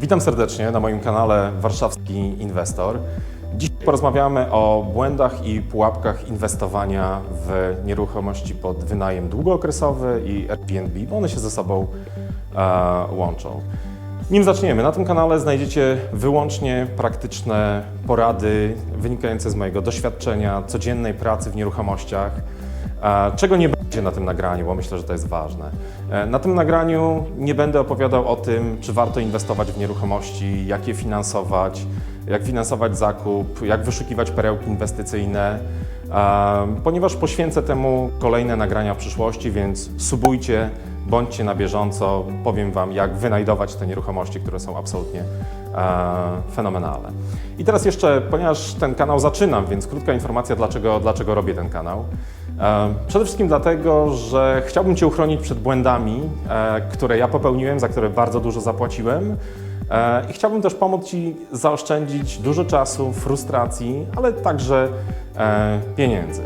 Witam serdecznie na moim kanale Warszawski Inwestor. Dziś porozmawiamy o błędach i pułapkach inwestowania w nieruchomości pod wynajem długookresowy i Airbnb, bo one się ze sobą e, łączą. Nim zaczniemy, na tym kanale znajdziecie wyłącznie praktyczne porady wynikające z mojego doświadczenia, codziennej pracy w nieruchomościach. Czego nie będzie na tym nagraniu, bo myślę, że to jest ważne. E, Na tym nagraniu nie będę opowiadał o tym, czy warto inwestować w nieruchomości, jak je finansować, jak finansować zakup, jak wyszukiwać perełki inwestycyjne, ponieważ poświęcę temu kolejne nagrania w przyszłości, więc subujcie, bądźcie na bieżąco, powiem Wam, jak wynajdować te nieruchomości, które są absolutnie fenomenalne. I teraz jeszcze, ponieważ ten kanał zaczynam, więc krótka informacja, dlaczego, dlaczego robię ten kanał. Przede wszystkim dlatego, że chciałbym Cię uchronić przed błędami, e, które ja popełniłem, za które bardzo dużo zapłaciłem. E, I chciałbym też pomóc Ci zaoszczędzić dużo czasu, frustracji, ale także e, pieniędzy.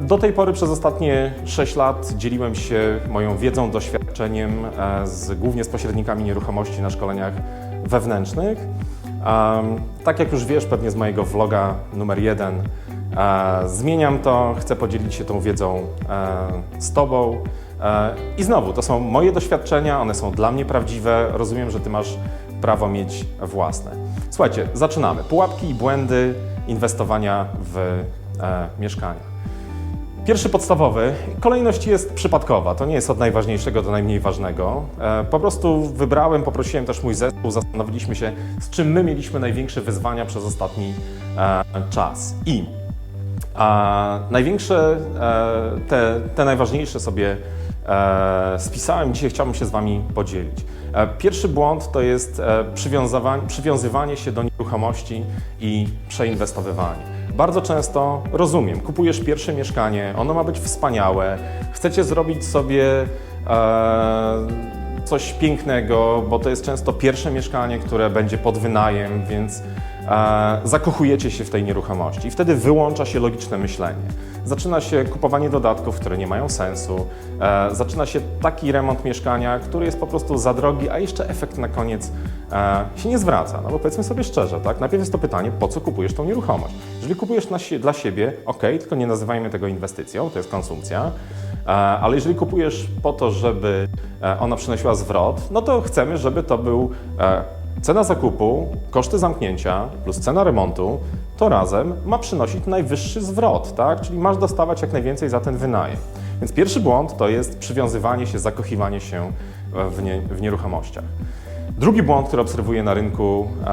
Do tej pory przez ostatnie 6 lat dzieliłem się moją wiedzą, doświadczeniem z, głównie z pośrednikami nieruchomości na szkoleniach wewnętrznych. Tak jak już wiesz pewnie z mojego vloga numer jeden, e, zmieniam to, chcę podzielić się tą wiedzą e, z Tobą. E, I znowu, to są moje doświadczenia, one są dla mnie prawdziwe. Rozumiem, że Ty masz prawo mieć własne. Słuchajcie, zaczynamy. Pułapki i błędy inwestowania w mieszkania. Pierwszy podstawowy. Kolejność jest przypadkowa. To nie jest od najważniejszego do najmniej ważnego. E, Po prostu wybrałem, poprosiłem też mój zespół, zastanowiliśmy się, z czym my mieliśmy największe wyzwania przez ostatni e, czas. I największe, e, te, te najważniejsze sobie spisałem. Dzisiaj chciałbym się z Wami podzielić. Pierwszy błąd to jest przywiązywanie się do nieruchomości i przeinwestowywanie. Bardzo często rozumiem, kupujesz pierwsze mieszkanie, ono ma być wspaniałe, chcecie zrobić sobie e, coś pięknego, bo to jest często pierwsze mieszkanie, które będzie pod wynajem, więc zakochujecie się w tej nieruchomości. Wtedy wyłącza się logiczne myślenie. Zaczyna się kupowanie dodatków, które nie mają sensu, e, zaczyna się taki remont mieszkania, który jest po prostu za drogi, a jeszcze efekt na koniec e, się nie zwraca. No bo powiedzmy sobie szczerze, tak? Najpierw jest to pytanie, po co kupujesz tą nieruchomość? Jeżeli kupujesz dla siebie, ok, tylko nie nazywajmy tego inwestycją, to jest konsumpcja, E, ale jeżeli kupujesz po to, żeby e, ona przynosiła zwrot, no to chcemy, żeby to był e, cena zakupu, koszty zamknięcia plus cena remontu, to razem ma przynosić najwyższy zwrot, tak? Czyli masz dostawać jak najwięcej za ten wynajem. Więc pierwszy błąd to jest przywiązywanie się, zakochiwanie się w, nie, w nieruchomościach. Drugi błąd, który obserwuję na rynku e,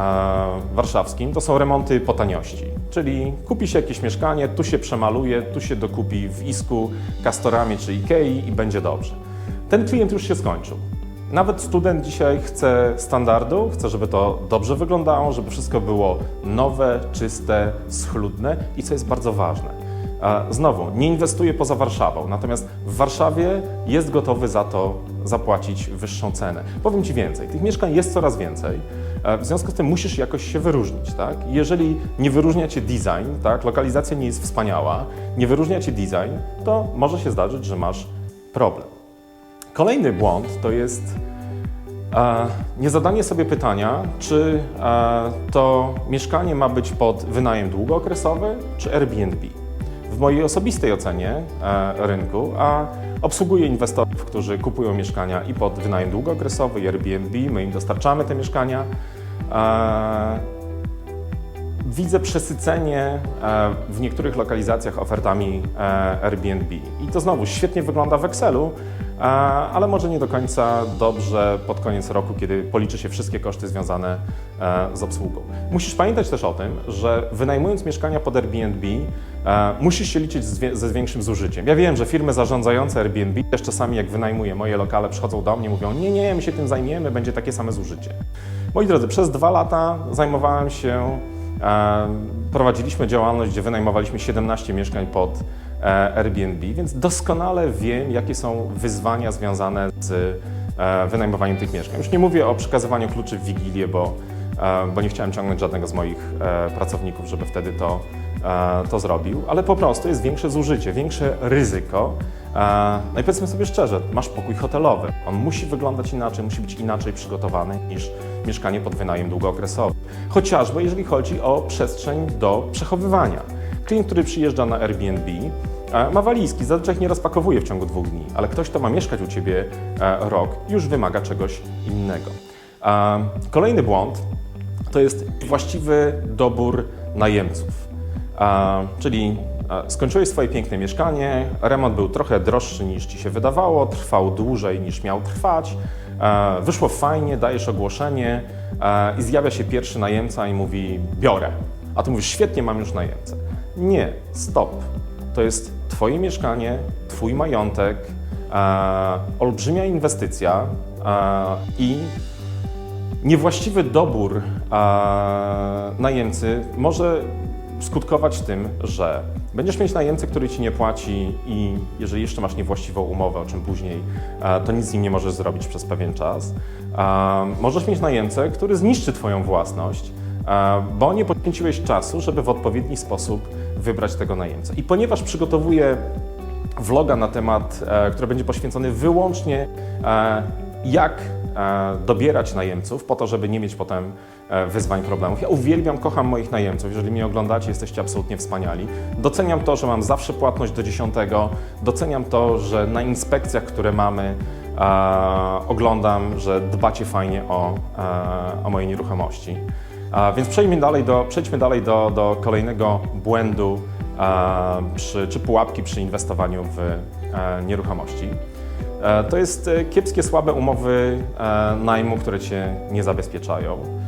warszawskim, to są remonty po taniości. Czyli kupi się jakieś mieszkanie, tu się przemaluje, tu się dokupi w Isku, Castorami czy Ikei i będzie dobrze. Ten klient już się skończył. Nawet student dzisiaj chce standardu, chce, żeby to dobrze wyglądało, żeby wszystko było nowe, czyste, schludne i co jest bardzo ważne. Znowu, nie inwestuje poza Warszawą, natomiast w Warszawie jest gotowy za to zapłacić wyższą cenę. Powiem Ci więcej, tych mieszkań jest coraz więcej, e, w związku z tym musisz jakoś się wyróżnić. Tak? Jeżeli nie wyróżnia Cię design, tak? lokalizacja nie jest wspaniała, nie wyróżnia Cię design, to może się zdarzyć, że masz problem. Kolejny błąd to jest e, niezadanie sobie pytania, czy e, to mieszkanie ma być pod wynajem długookresowy czy Airbnb. W mojej osobistej ocenie e, rynku, a obsługuję inwestorów, którzy kupują mieszkania i pod wynajem długookresowy, i Airbnb, my im dostarczamy te mieszkania. E, Widzę przesycenie e, w niektórych lokalizacjach ofertami e, Airbnb. I to znowu świetnie wygląda w Excelu, ale może nie do końca dobrze pod koniec roku, kiedy policzy się wszystkie koszty związane e, z obsługą. Musisz pamiętać też o tym, że wynajmując mieszkania pod Airbnb, e, musisz się liczyć ze większym zużyciem. Ja wiem, że firmy zarządzające Airbnb też czasami jak wynajmuję moje lokale, przychodzą do mnie, mówią nie, nie, my się tym zajmiemy, będzie takie same zużycie. Moi drodzy, przez dwa lata zajmowałem się E, Prowadziliśmy działalność, gdzie wynajmowaliśmy 17 mieszkań pod Airbnb, więc doskonale wiem, jakie są wyzwania związane z e, wynajmowaniem tych mieszkań. Już nie mówię o przekazywaniu kluczy w Wigilię, bo, e, bo nie chciałem ciągnąć żadnego z moich e, pracowników, żeby wtedy to e, to zrobił, ale po prostu jest większe zużycie, większe ryzyko. E, No i powiedzmy sobie szczerze, masz pokój hotelowy. On musi wyglądać inaczej, musi być inaczej przygotowany niż mieszkanie pod wynajem długookresowy. Chociażby jeżeli chodzi o przestrzeń do przechowywania. Klient, który przyjeżdża na Airbnb, e, ma walizki, zazwyczaj ich nie rozpakowuje w ciągu dwóch dni, ale ktoś, kto ma mieszkać u Ciebie e, rok, już wymaga czegoś innego. Kolejny błąd to jest właściwy dobór najemców. Czyli e, skończyłeś swoje piękne mieszkanie, remont był trochę droższy niż Ci się wydawało, trwał dłużej niż miał trwać, e, wyszło fajnie, dajesz ogłoszenie i zjawia się pierwszy najemca i mówi biorę. A Ty mówisz świetnie, mam już najemcę. Nie, stop. To jest Twoje mieszkanie, Twój majątek, e, olbrzymia inwestycja e, i niewłaściwy dobór e, najemcy może skutkować tym, że będziesz mieć najemcę, który ci nie płaci i jeżeli jeszcze masz niewłaściwą umowę, o czym później, e, to nic z nim nie możesz zrobić przez pewien czas. E, możesz mieć najemcę, który zniszczy twoją własność, e, bo nie poświęciłeś czasu, żeby w odpowiedni sposób wybrać tego najemcę. I ponieważ przygotowuję vloga na temat, e, który będzie poświęcony wyłącznie e, jak e, dobierać najemców po to, żeby nie mieć potem wyzwań, problemów. Ja uwielbiam, kocham moich najemców. Jeżeli mnie oglądacie, jesteście absolutnie wspaniali. Doceniam to, że mam zawsze płatność do 10. Doceniam to, że na inspekcjach, które mamy, oglądam, że dbacie fajnie o, o moje nieruchomości. Więc przejdźmy dalej do, przejdźmy dalej do, do kolejnego błędu przy, czy pułapki przy inwestowaniu w e, nieruchomości. E, to jest e, kiepskie, słabe umowy najmu, które Cię nie zabezpieczają.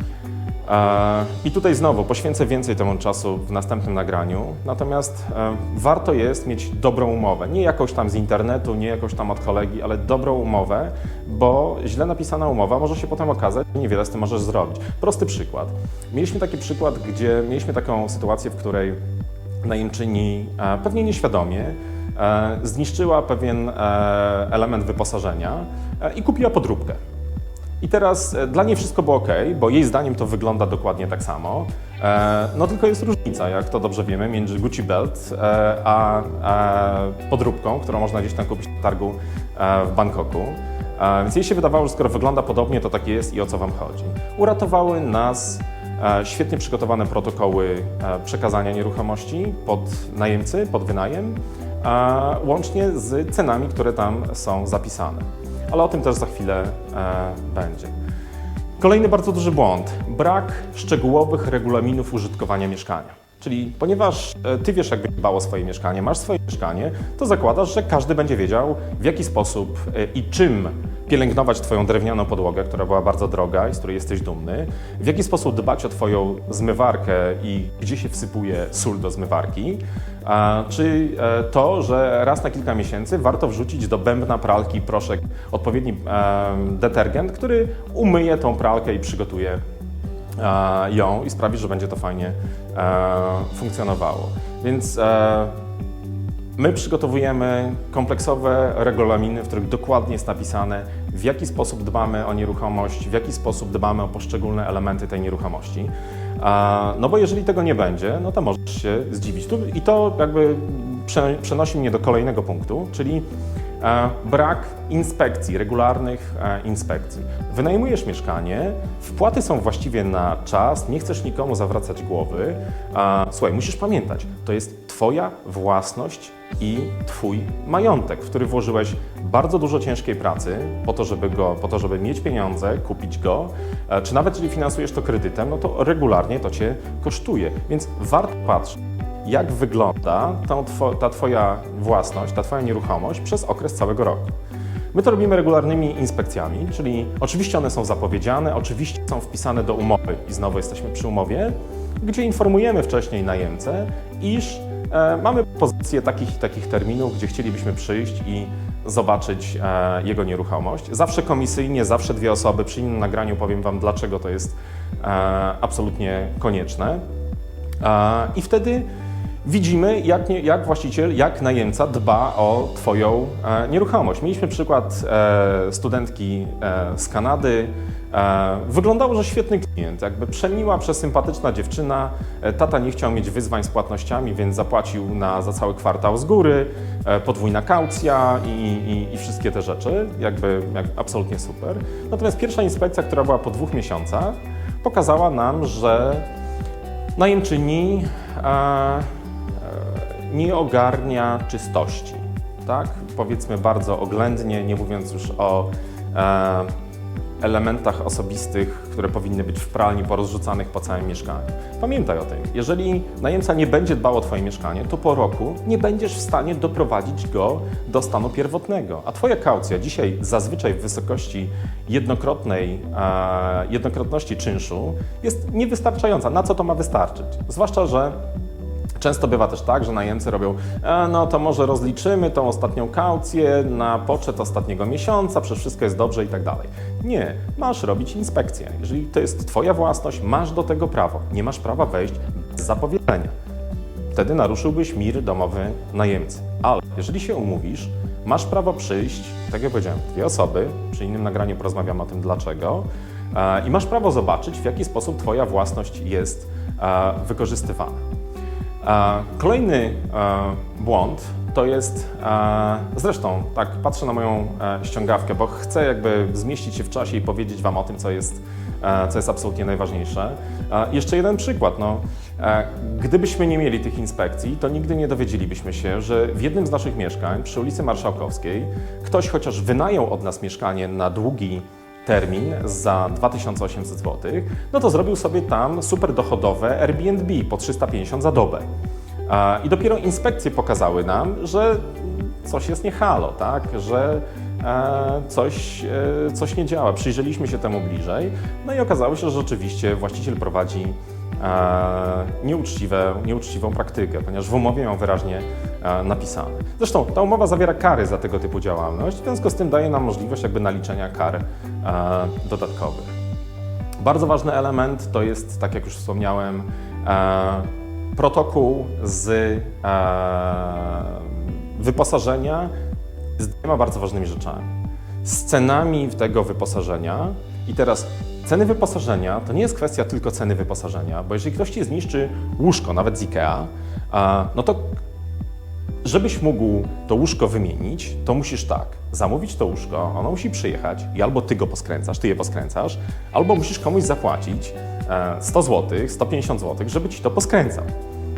E, I tutaj znowu poświęcę więcej temu czasu w następnym nagraniu, natomiast e, warto jest mieć dobrą umowę. Nie jakąś tam z internetu, nie jakąś tam od kolegi, ale dobrą umowę, bo źle napisana umowa może się potem okazać, że niewiele z tym możesz zrobić. Prosty przykład. Mieliśmy taki przykład, gdzie mieliśmy taką sytuację, w której najemczyni e, pewnie nieświadomie zniszczyła pewien element wyposażenia i kupiła podróbkę. I teraz e, dla niej wszystko było ok, bo jej zdaniem to wygląda dokładnie tak samo. E, no tylko jest różnica, jak to dobrze wiemy, między Gucci Belt e, a podróbką, którą można gdzieś tam kupić na targu w Bangkoku. Więc jej się wydawało, że skoro wygląda podobnie, to tak jest i o co Wam chodzi. Uratowały nas świetnie przygotowane protokoły przekazania nieruchomości pod najemcy, pod wynajem, łącznie z cenami, które tam są zapisane. Ale o tym też za chwilę e, będzie. Kolejny bardzo duży błąd. Brak szczegółowych regulaminów użytkowania mieszkania. Czyli ponieważ e, ty wiesz, jak dbał o swoje mieszkanie, masz swoje mieszkanie, to zakładasz, że każdy będzie wiedział, w jaki sposób e, i czym pielęgnować Twoją drewnianą podłogę, która była bardzo droga i z której jesteś dumny, w jaki sposób dbać o Twoją zmywarkę i gdzie się wsypuje sól do zmywarki, czy e, to, że raz na kilka miesięcy warto wrzucić do bębna pralki proszek odpowiedni e, detergent, który umyje tą pralkę i przygotuje e, ją i sprawi, że będzie to fajnie funkcjonowało. Więc my przygotowujemy kompleksowe regulaminy, w których dokładnie jest napisane, w jaki sposób dbamy o nieruchomość, w jaki sposób dbamy o poszczególne elementy tej nieruchomości. No bo jeżeli tego nie będzie, no to możesz się zdziwić. I to jakby prze- przenosi mnie do kolejnego punktu, czyli e, brak inspekcji, regularnych e, inspekcji. Wynajmujesz mieszkanie, wpłaty są właściwie na czas, nie chcesz nikomu zawracać głowy. Słuchaj, musisz pamiętać, to jest Twoja własność i Twój majątek, w który włożyłeś bardzo dużo ciężkiej pracy po to, żeby go, po to, żeby mieć pieniądze, kupić go, e, czy nawet jeżeli finansujesz to kredytem, no to regularnie to Cię kosztuje. Więc warto patrzeć, jak wygląda ta, two, ta Twoja własność, ta Twoja nieruchomość przez okres całego roku. My to robimy regularnymi inspekcjami, czyli oczywiście one są zapowiedziane, oczywiście są wpisane do umowy i znowu jesteśmy przy umowie, gdzie informujemy wcześniej najemcę, iż mamy pozycję takich takich terminów, gdzie chcielibyśmy przyjść i zobaczyć e, jego nieruchomość. Zawsze komisyjnie, zawsze dwie osoby. Przy innym nagraniu powiem Wam, dlaczego to jest e, absolutnie konieczne. E, I wtedy widzimy, jak, jak właściciel, jak najemca dba o Twoją e, nieruchomość. Mieliśmy przykład e, studentki e, z Kanady. E, wyglądało, że świetny klient, jakby przemiła, przesympatyczna dziewczyna. E, tata nie chciał mieć wyzwań z płatnościami, więc zapłacił na, za cały kwartał z góry, e, podwójna kaucja i, i, i wszystkie te rzeczy. Jakby jak, absolutnie super. Natomiast pierwsza inspekcja, która była po dwóch miesiącach, pokazała nam, że najemczyni e, nie ogarnia czystości. Tak? Powiedzmy bardzo oględnie, nie mówiąc już o e, elementach osobistych, które powinny być w pralni porozrzucanych po całym mieszkaniu. Pamiętaj o tym. Jeżeli najemca nie będzie dbał o Twoje mieszkanie, to po roku nie będziesz w stanie doprowadzić go do stanu pierwotnego. A Twoja kaucja dzisiaj zazwyczaj w wysokości jednokrotnej, e, jednokrotności czynszu jest niewystarczająca. Na co to ma wystarczyć? Zwłaszcza, że Często bywa też tak, że najemcy robią, e, no to może rozliczymy tą ostatnią kaucję na poczet ostatniego miesiąca, przecież wszystko jest dobrze i tak dalej. Nie, masz robić inspekcję. Jeżeli to jest Twoja własność, masz do tego prawo. Nie masz prawa wejść bez zapowiedzenia. Wtedy naruszyłbyś mir domowy najemcy. Ale jeżeli się umówisz, masz prawo przyjść, tak jak powiedziałem, dwie osoby, przy innym nagraniu porozmawiamy o tym dlaczego, e, i masz prawo zobaczyć, w jaki sposób Twoja własność jest e, wykorzystywana. Kolejny błąd to jest, zresztą tak patrzę na moją e, ściągawkę, bo chcę jakby zmieścić się w czasie i powiedzieć Wam o tym, co jest, e, co jest absolutnie najważniejsze. Jeszcze jeden przykład. No, e, gdybyśmy nie mieli tych inspekcji, to nigdy nie dowiedzielibyśmy się, że w jednym z naszych mieszkań przy ulicy Marszałkowskiej ktoś chociaż wynajął od nas mieszkanie na długi termin za 2800 zł, no to zrobił sobie tam super dochodowe Airbnb po 350 za dobę. I dopiero inspekcje pokazały nam, że coś jest nie halo, tak? że e, coś, e, coś nie działa. Przyjrzeliśmy się temu bliżej, no i okazało się, że rzeczywiście właściciel prowadzi e, nieuczciwe, nieuczciwą praktykę, ponieważ w umowie ją wyraźnie napisane. Zresztą ta umowa zawiera kary za tego typu działalność, w związku z tym daje nam możliwość jakby naliczenia kar e, dodatkowych. Bardzo ważny element to jest, tak jak już wspomniałem, e, protokół z e, wyposażenia z dwiema bardzo ważnymi rzeczami. Z cenami tego wyposażenia i teraz ceny wyposażenia to nie jest kwestia tylko ceny wyposażenia, bo jeżeli ktoś ci zniszczy łóżko, nawet z IKEA, no to Żebyś mógł to łóżko wymienić, to musisz tak, zamówić to łóżko, ono musi przyjechać i albo ty go poskręcasz, ty je poskręcasz, albo musisz komuś zapłacić e, 100 zł, 150 zł, żeby ci to poskręcał.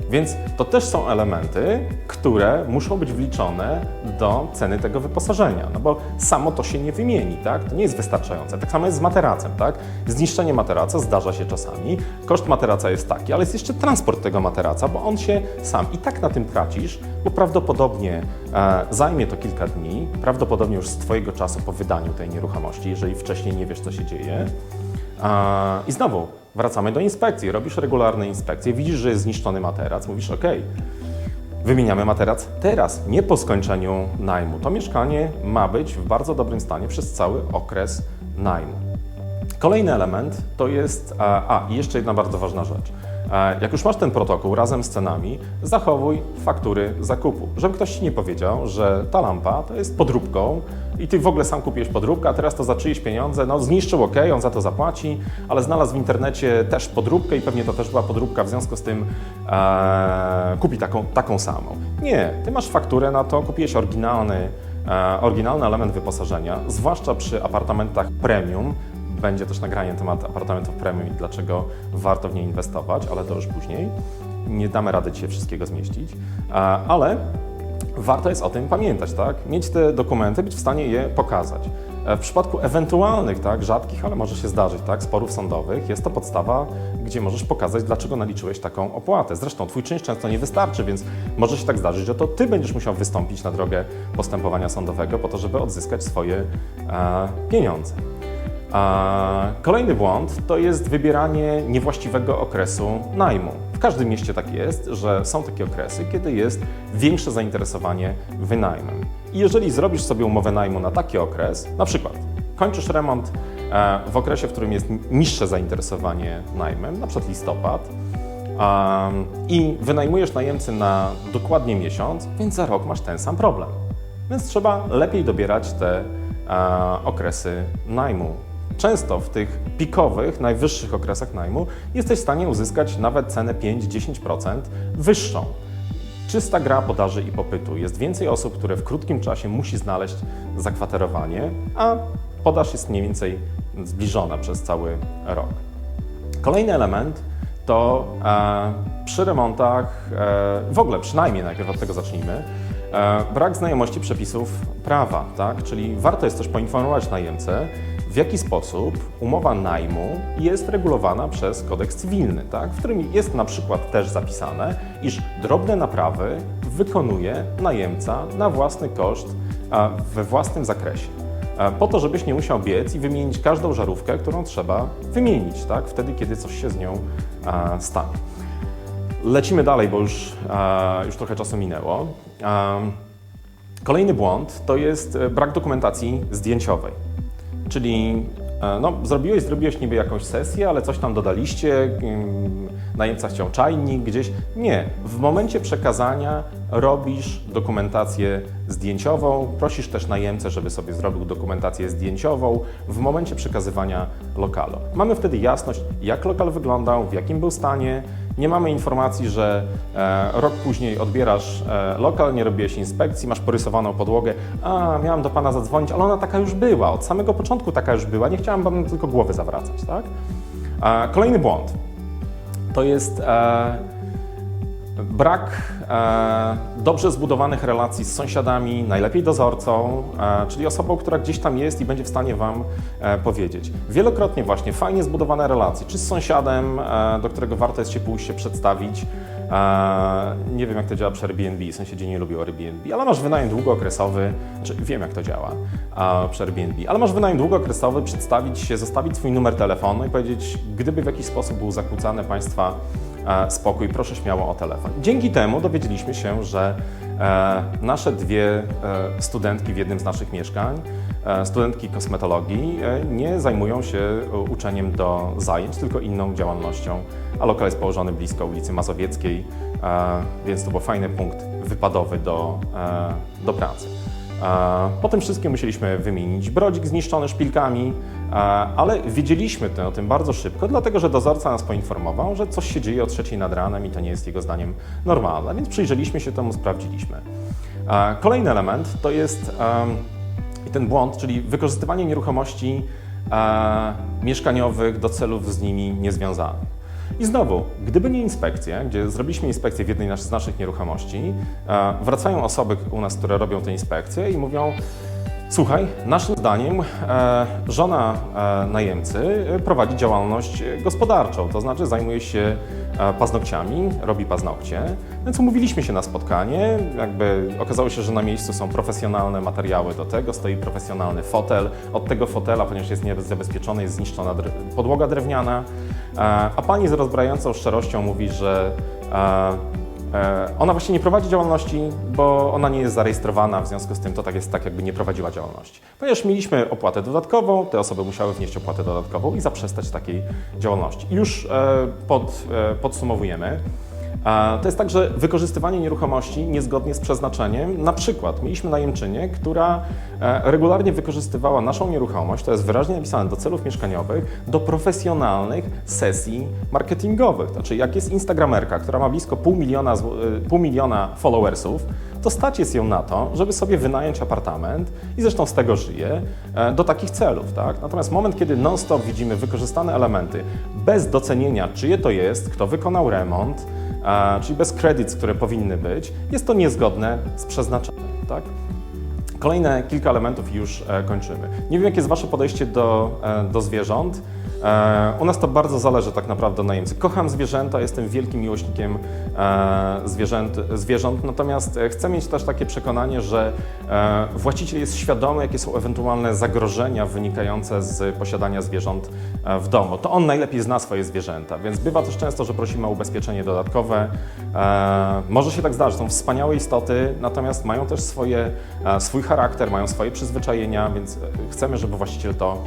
Więc to też są elementy, które muszą być wliczone do ceny tego wyposażenia, no bo samo to się nie wymieni, tak? To nie jest wystarczające. Tak samo jest z materacem, tak? Zniszczenie materaca zdarza się czasami. Koszt materaca jest taki, ale jest jeszcze transport tego materaca, bo on się sam i tak na tym tracisz, bo prawdopodobnie e, zajmie to kilka dni, prawdopodobnie już z Twojego czasu po wydaniu tej nieruchomości, jeżeli wcześniej nie wiesz, co się dzieje. A, I znowu wracamy do inspekcji. Robisz regularne inspekcje, widzisz, że jest zniszczony materac, mówisz OK. Wymieniamy materac teraz, nie po skończeniu najmu. To mieszkanie ma być w bardzo dobrym stanie przez cały okres najmu. Kolejny element to jest, a, a jeszcze jedna bardzo ważna rzecz. Jak już masz ten protokół razem z cenami, zachowuj faktury zakupu. Żeby ktoś ci nie powiedział, że ta lampa to jest podróbką i ty w ogóle sam kupiłeś podróbkę, a teraz to za czyjeś pieniądze, no zniszczył, ok, on za to zapłaci, ale znalazł w internecie też podróbkę i pewnie to też była podróbka, w związku z tym e, kupi taką, taką samą. Nie, ty masz fakturę na to, kupiłeś oryginalny, e, oryginalny element wyposażenia, zwłaszcza przy apartamentach premium, będzie też nagranie na temat apartamentów premium i dlaczego warto w nie inwestować, ale to już później. Nie damy rady dzisiaj wszystkiego zmieścić, ale warto jest o tym pamiętać, tak? Mieć te dokumenty, być w stanie je pokazać. E, W przypadku ewentualnych, tak, rzadkich, ale może się zdarzyć, tak, sporów sądowych, jest to podstawa, gdzie możesz pokazać, dlaczego naliczyłeś taką opłatę. Zresztą twój czynsz często nie wystarczy, więc może się tak zdarzyć, że to ty będziesz musiał wystąpić na drogę postępowania sądowego po to, żeby odzyskać swoje e, pieniądze. Kolejny błąd to jest wybieranie niewłaściwego okresu najmu. W każdym mieście tak jest, że są takie okresy, kiedy jest większe zainteresowanie wynajmem. I jeżeli zrobisz sobie umowę najmu na taki okres, na przykład kończysz remont e, w okresie, w którym jest niższe zainteresowanie najmem, na przykład listopad, i wynajmujesz najemcy na dokładnie miesiąc, więc za rok masz ten sam problem. Więc trzeba lepiej dobierać te e, okresy najmu. Często w tych pikowych, najwyższych okresach najmu jesteś w stanie uzyskać nawet cenę 5-10% wyższą. Czysta gra podaży i popytu. Jest więcej osób, które w krótkim czasie musi znaleźć zakwaterowanie, a podaż jest mniej więcej zbliżona przez cały rok. Kolejny element to e, przy remontach, e, w ogóle przynajmniej najpierw od tego zacznijmy, e, brak znajomości przepisów prawa, tak? Czyli warto jest też poinformować najemcę, w jaki sposób umowa najmu jest regulowana przez kodeks cywilny, tak? w którym jest na przykład też zapisane, iż drobne naprawy wykonuje najemca na własny koszt we własnym zakresie. Po to, żebyś nie musiał biec i wymienić każdą żarówkę, którą trzeba wymienić, tak? wtedy, kiedy coś się z nią stanie. Lecimy dalej, bo już, już trochę czasu minęło. Kolejny błąd to jest e, brak dokumentacji zdjęciowej. Czyli e, no, zrobiłeś, zrobiłeś niby jakąś sesję, ale coś tam dodaliście, najemca chciał czajnik gdzieś. Nie, w momencie przekazania robisz dokumentację zdjęciową, prosisz też najemcę, żeby sobie zrobił dokumentację zdjęciową w momencie przekazywania lokalu. Mamy wtedy jasność, jak lokal wyglądał, w jakim był stanie, nie mamy informacji, że e, rok później odbierasz e, lokal, nie robiłeś inspekcji, masz porysowaną podłogę. A, miałam do pana zadzwonić, ale ona taka już była, od samego początku taka już była, nie chciałam wam tylko głowy zawracać, tak? E, kolejny błąd to jest e, brak e, dobrze zbudowanych relacji z sąsiadami, najlepiej dozorcą, e, czyli osobą, która gdzieś tam jest i będzie w stanie Wam e, powiedzieć. Wielokrotnie właśnie fajnie zbudowane relacje, czy z sąsiadem, e, do którego warto jest się pójść się przedstawić. Nie wiem, jak to działa przy Airbnb, sąsiedzi nie lubią Airbnb, ale masz wynajem długookresowy, znaczy wiem, jak to działa e, przy Airbnb, ale masz wynajem długookresowy, przedstawić się, zostawić swój numer telefonu i powiedzieć, gdyby w jakiś sposób był zakłócany Państwa e, spokój, proszę śmiało o telefon. Dzięki temu dowiedzieliśmy się, że e, nasze dwie e, studentki w jednym z naszych mieszkań, studentki kosmetologii, e, nie zajmują się e, uczeniem do zajęć, tylko inną działalnością, a lokal jest położony blisko ulicy Mazowieckiej, e, więc to był fajny punkt wypadowy do, e, do pracy. E, Po tym wszystkim musieliśmy wymienić brodzik zniszczony szpilkami, e, ale wiedzieliśmy o tym bardzo szybko, dlatego że dozorca nas poinformował, że coś się dzieje o trzeciej nad ranem i to nie jest jego zdaniem normalne, więc przyjrzeliśmy się temu, sprawdziliśmy. E, Kolejny element to jest i ten błąd, czyli wykorzystywanie nieruchomości e, mieszkaniowych do celów z nimi niezwiązanych. I znowu, gdyby nie inspekcje, gdzie zrobiliśmy inspekcję w jednej z naszych nieruchomości, e, wracają osoby u nas, które robią te inspekcje i mówią: Słuchaj, naszym zdaniem e, żona e, najemcy prowadzi działalność gospodarczą, to znaczy zajmuje się e, paznokciami, robi paznokcie. Więc umówiliśmy się na spotkanie. Jakby okazało się, że na miejscu są profesjonalne materiały do tego, stoi profesjonalny fotel. Od tego fotela, ponieważ jest niezabezpieczony, jest zniszczona podłoga drewniana. A pani z rozbrajającą szczerością mówi, że Ona właśnie nie prowadzi działalności, bo ona nie jest zarejestrowana, w związku z tym to tak jest tak, jakby nie prowadziła działalności. Ponieważ mieliśmy opłatę dodatkową, te osoby musiały wnieść opłatę dodatkową i zaprzestać takiej działalności. I już e, pod, e, podsumowujemy. To jest tak, że wykorzystywanie nieruchomości niezgodnie z przeznaczeniem, na przykład mieliśmy najemczynię, która e, regularnie wykorzystywała naszą nieruchomość, to jest wyraźnie napisane, do celów mieszkaniowych, do profesjonalnych sesji marketingowych. Znaczy, jak jest instagramerka, która ma blisko pół miliona, e, pół miliona followersów, to stać jest ją na to, żeby sobie wynająć apartament i zresztą z tego żyje, e, do takich celów. Tak? Natomiast moment, kiedy non-stop widzimy wykorzystane elementy bez docenienia, czyje to jest, kto wykonał remont, czyli bez kredyt, które powinny być, jest to niezgodne z przeznaczeniem. Tak? Kolejne kilka elementów i już e, kończymy. Nie wiem, jakie jest Wasze podejście do, e, do zwierząt. E, u nas to bardzo zależy tak naprawdę od najemcy. Kocham zwierzęta, jestem wielkim miłośnikiem e, zwierzęt, zwierząt, natomiast e, chcę mieć też takie przekonanie, że e, właściciel jest świadomy, jakie są ewentualne zagrożenia wynikające z posiadania zwierząt e, w domu. To on najlepiej zna swoje zwierzęta, więc bywa też często, że prosimy o ubezpieczenie dodatkowe. E, może się tak zdarzyć, są wspaniałe istoty, natomiast mają też swoje, e, swój charakter, mają swoje przyzwyczajenia, więc e, chcemy, żeby właściciel to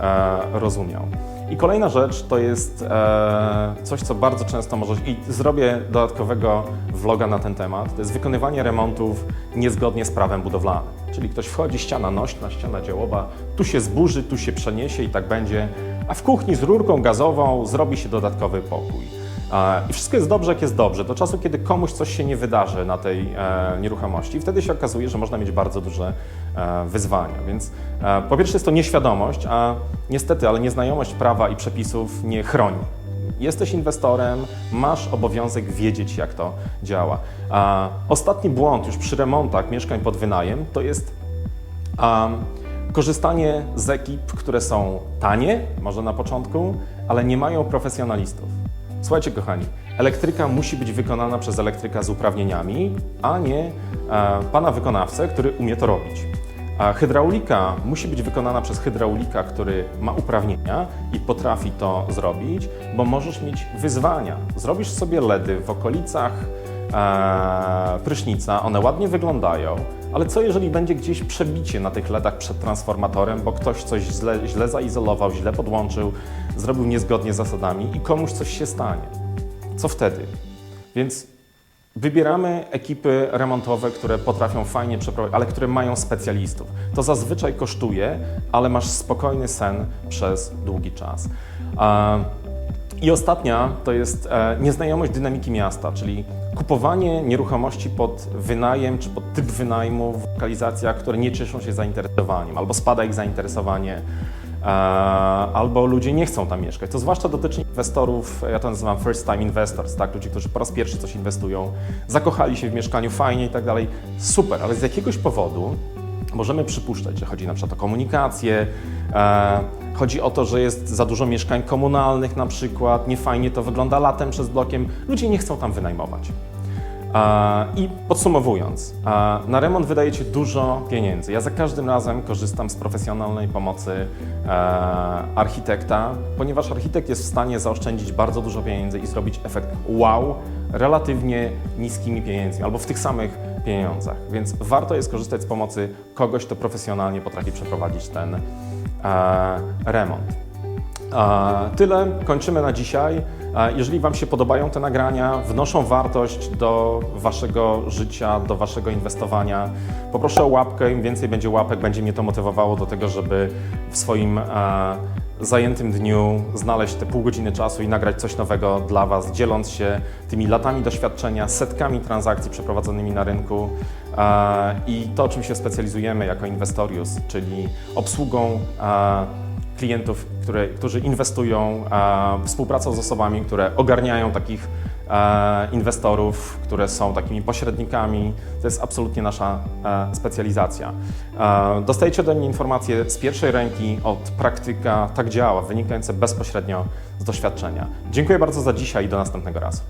e, rozumiał. I kolejna rzecz to jest e, coś, co bardzo często możesz, i zrobię dodatkowego vloga na ten temat, to jest wykonywanie remontów niezgodnie z prawem budowlanym. Czyli ktoś wchodzi, ściana nośna, ściana działowa, tu się zburzy, tu się przeniesie i tak będzie, a w kuchni z rurką gazową zrobi się dodatkowy pokój. I wszystko jest dobrze, jak jest dobrze, do czasu, kiedy komuś coś się nie wydarzy na tej e, nieruchomości. Wtedy się okazuje, że można mieć bardzo duże e, wyzwania. Więc e, po pierwsze jest to nieświadomość, a niestety, ale nieznajomość prawa i przepisów nie chroni. Jesteś inwestorem, masz obowiązek wiedzieć, jak to działa. Ostatni błąd już przy remontach mieszkań pod wynajem to jest korzystanie z ekip, które są tanie, może na początku, ale nie mają profesjonalistów. Słuchajcie, kochani, elektryka musi być wykonana przez elektryka z uprawnieniami, a nie e, pana wykonawcę, który umie to robić. A hydraulika musi być wykonana przez hydraulika, który ma uprawnienia i potrafi to zrobić, bo możesz mieć wyzwania. Zrobisz sobie LEDy w okolicach e, prysznica, one ładnie wyglądają, ale co jeżeli będzie gdzieś przebicie na tych LEDach przed transformatorem, bo ktoś coś źle, źle zaizolował, źle podłączył, zrobił niezgodnie z zasadami i komuś coś się stanie? Co wtedy? Więc Wybieramy ekipy remontowe, które potrafią fajnie przeprowadzić, ale które mają specjalistów. To zazwyczaj kosztuje, ale masz spokojny sen przez długi czas. I ostatnia to jest e, nieznajomość dynamiki miasta, czyli kupowanie nieruchomości pod wynajem czy pod typ wynajmu w lokalizacjach, które nie cieszą się zainteresowaniem, albo spada ich zainteresowanie, e, albo ludzie nie chcą tam mieszkać. To zwłaszcza dotyczy inwestorów, ja to nazywam first time investors, tak? ludzi, którzy po raz pierwszy coś inwestują, zakochali się w mieszkaniu fajnie i tak dalej. Super, ale z jakiegoś powodu możemy przypuszczać, że chodzi na przykład o komunikację, e, chodzi o to, że jest za dużo mieszkań komunalnych na przykład, niefajnie to wygląda latem przez blokiem, ludzie nie chcą tam wynajmować. I podsumowując, na remont wydajecie dużo pieniędzy. Ja za każdym razem korzystam z profesjonalnej pomocy e, architekta, ponieważ architekt jest w stanie zaoszczędzić bardzo dużo pieniędzy i zrobić efekt wow relatywnie niskimi pieniędzmi albo w tych samych pieniądzach. Więc warto jest korzystać z pomocy kogoś, kto profesjonalnie potrafi przeprowadzić ten remont. E, Tyle, kończymy na dzisiaj. E, Jeżeli Wam się podobają te nagrania, wnoszą wartość do Waszego życia, do Waszego inwestowania, poproszę o łapkę. Im więcej będzie łapek, będzie mnie to motywowało do tego, żeby w swoim e, zajętym dniu znaleźć te pół godziny czasu i nagrać coś nowego dla Was, dzieląc się tymi latami doświadczenia, setkami transakcji przeprowadzonymi na rynku e, i to, czym się specjalizujemy jako Investorius, czyli obsługą klientów, które, którzy inwestują, współpracą z osobami, które ogarniają takich inwestorów, które są takimi pośrednikami. To jest absolutnie nasza specjalizacja. Dostajecie ode mnie informacje z pierwszej ręki od praktyka, tak działa, wynikające bezpośrednio z doświadczenia. Dziękuję bardzo za dzisiaj i do następnego razu.